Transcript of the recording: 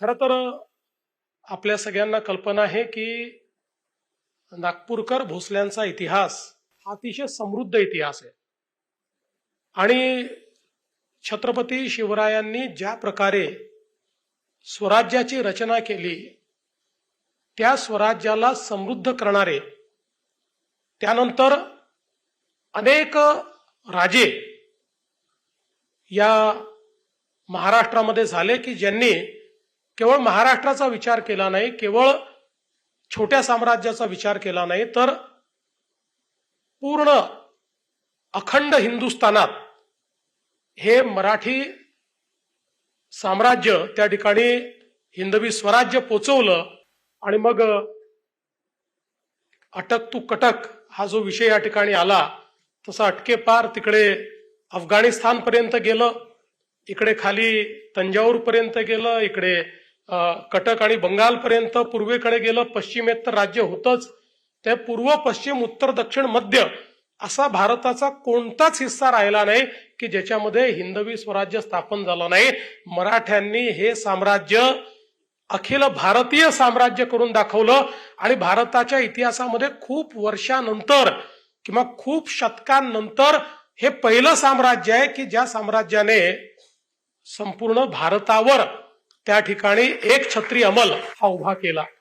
खर तर आपल्या सगळ्यांना कल्पना आहे की नागपूरकर भोसल्यांचा इतिहास अतिशय समृद्ध इतिहास आहे. आणि छत्रपती शिवरायांनी ज्या प्रकारे स्वराज्याची रचना केली त्या स्वराज्याला समृद्ध करणारे त्यानंतर अनेक राजे या महाराष्ट्रामध्ये झाले की ज्यांनी केवळ महाराष्ट्राचा विचार केला नाही केवळ छोट्या साम्राज्याचा विचार केला नाही तर पूर्ण अखंड हिंदुस्थानात हे मराठी साम्राज्य त्या ठिकाणी हिंदवी स्वराज्य पोचवलं आणि मग अटक तू कटक हा जो विषय या ठिकाणी आला तसा अटके पार तिकडे अफगाणिस्तान पर्यंत गेलं इकडे खाली तंजावूर पर्यंत गेलं इकडे कटक आणि बंगालपर्यंत पूर्वेकडे गेलं पश्चिमेत तर राज्य होतंच. ते पूर्व पश्चिम उत्तर दक्षिण मध्य असा भारताचा कोणताच हिस्सा राहिला नाही की ज्याच्यामध्ये हिंदवी स्वराज्य स्थापन झालं नाही. मराठ्यांनी हे साम्राज्य अखिल भारतीय साम्राज्य करून दाखवलं आणि भारताच्या इतिहासामध्ये खूप वर्षानंतर किंवा खूप शतकांनंतर हे पहिलं साम्राज्य आहे की ज्या साम्राज्याने संपूर्ण भारतावर त्या ठिकाणी एक छत्री अमल हा उभा केला.